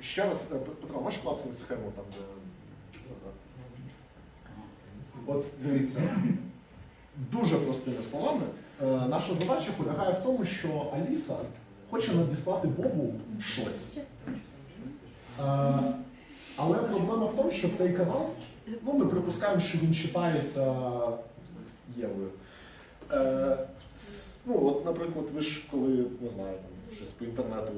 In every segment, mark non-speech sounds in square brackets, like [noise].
ще раз, е, Петро, можеш клацнути схему там, де? От дивіться, дуже простими словами, е, наша задача полягає в тому, що Аліса хоче надіслати Бобу щось. Е, Але проблема в тому, що цей канал, ну ми припускаємо, що він читається Євою. Ну, от, наприклад, ви ж коли не знаю, там щось по інтернету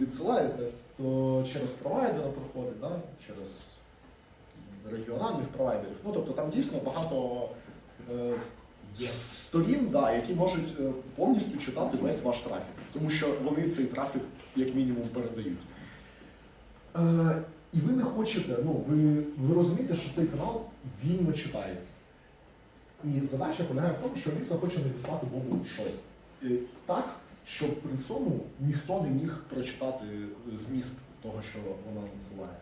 відсилаєте, то через провайдера проходить, да? через регіональних провайдерів. Ну, тобто там дійсно багато е, сторін, да, які можуть е, повністю читати весь ваш трафік, тому що вони цей трафік як мінімум передають. Е, і ви не хочете, ну, ви, ви розумієте, що цей канал вільно читається. І задача полягає в тому, що Аліса хоче надіслати Богу щось. І так, щоб при цьому ніхто не міг прочитати зміст того, що вона надсилає.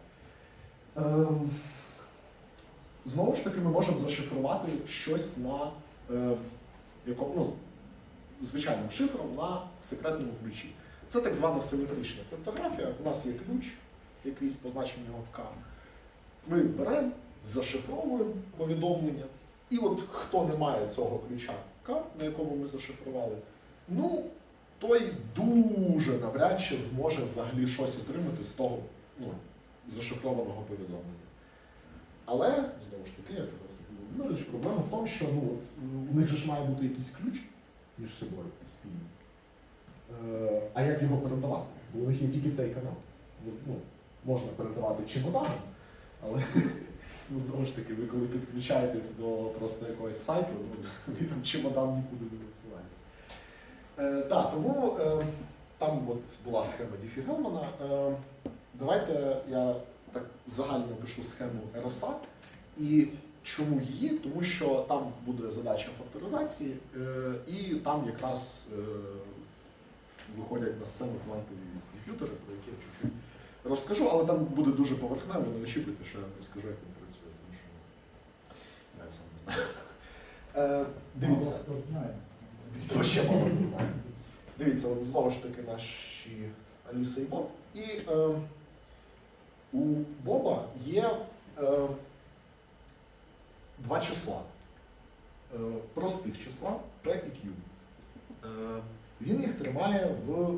Ем, знову ж таки, ми можемо зашифрувати щось на е, якому, ну, звичайним шифром на секретному ключі. Це так звана симетрична криптографія. У нас є ключ, якийсь позначений його К. Ми беремо, зашифровуємо повідомлення. І от хто не має цього ключа на якому ми зашифрували, ну, той дуже навряд чи зможе взагалі щось отримати з того ну, зашифрованого повідомлення. Але, знову ж таки, як казав Володимирович, проблема в тому, що ну, у них же ж має бути якийсь ключ між собою спільний. Е, а як його передавати? Бо у них є тільки цей канал. Ну, Ну, можна передавати чемоданом, але [laughs] ну, знову ж таки, ви коли підключаєтесь до просто якогось сайту, ну, ви там чемодан нікуди не надсилаєте. Е, так, тому е, там от була схема Діфі Гелмана. Е, давайте я так загально напишу схему RSA. І чому її? Тому що там буде задача факторизації, е, і там якраз е, виходять на сцену квантові комп'ютери, про які я чуть-чуть розкажу, але там буде дуже поверхнево, не очікуйте, що я розкажу, як він працює, тому що я сам не знаю. Е, дивіться. Вообще мало не знаю. Дивіться, от знову ж таки наші Аліса і Боб. І е, у Боба є е, два числа. Е, простих числа P і Q. Е, він їх тримає в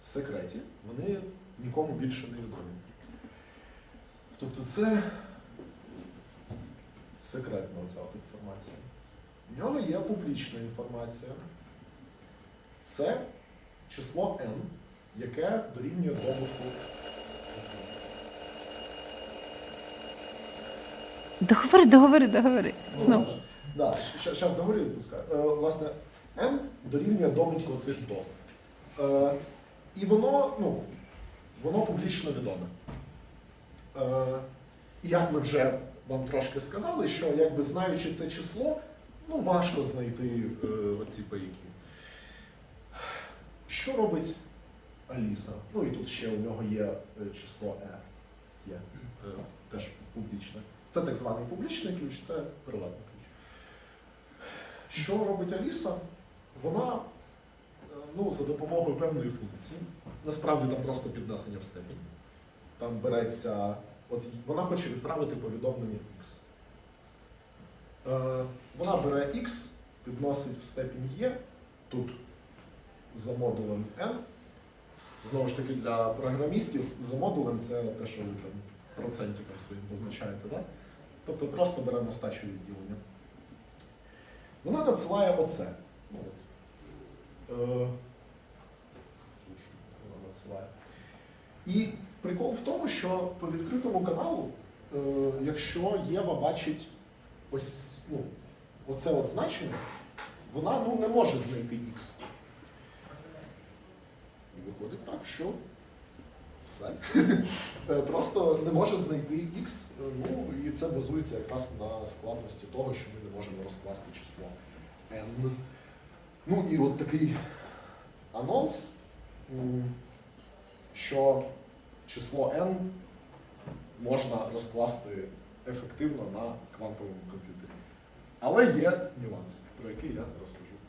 секреті. Вони нікому більше не відомі. Тобто це секретна оця інформація. В нього є публічна інформація. Це число n, яке дорівнює добутку. Договори, договори, договори. Ну. Да, зараз договорю відпускаю. Е, власне, n дорівнює добутку цих доб. Е, і воно, ну, воно публічно відоме. Е, і як ми вже вам трошки сказали, що якби знаючи це число, ну важко знайти е, оці пайки. Що робить Аліса? Ну і тут ще у нього є е, число E. Є е, теж публічне. Це так званий публічний ключ, це приватний ключ. Що робить Аліса? Вона е, ну, за допомогою певної функції, насправді там просто піднесення в степінь. Там береться, от вона хоче відправити повідомлення X. Е, вона бере X, підносить в степінь Є, тут за модулем N. Знову ж таки, для програмістів за модулем це те, що ви там процентиком своїм позначаєте. Да? Тобто просто беремо стачу відділення. Вона надсилає оце. Ну. Е, вона надсилає. І прикол в тому, що по відкритому каналу, е, якщо Єва бачить ось ну, оце от значення, вона ну, не може знайти X. І виходить так, що все. [laughs] Е, Просто не може знайти X, е, ну і це базується якраз на складності того, що ми не можемо розкласти число n. Ну і от такий анонс, що число n можна розкласти ефективно на квантовому комп'ютері. Але є нюанс, про який я розкажу.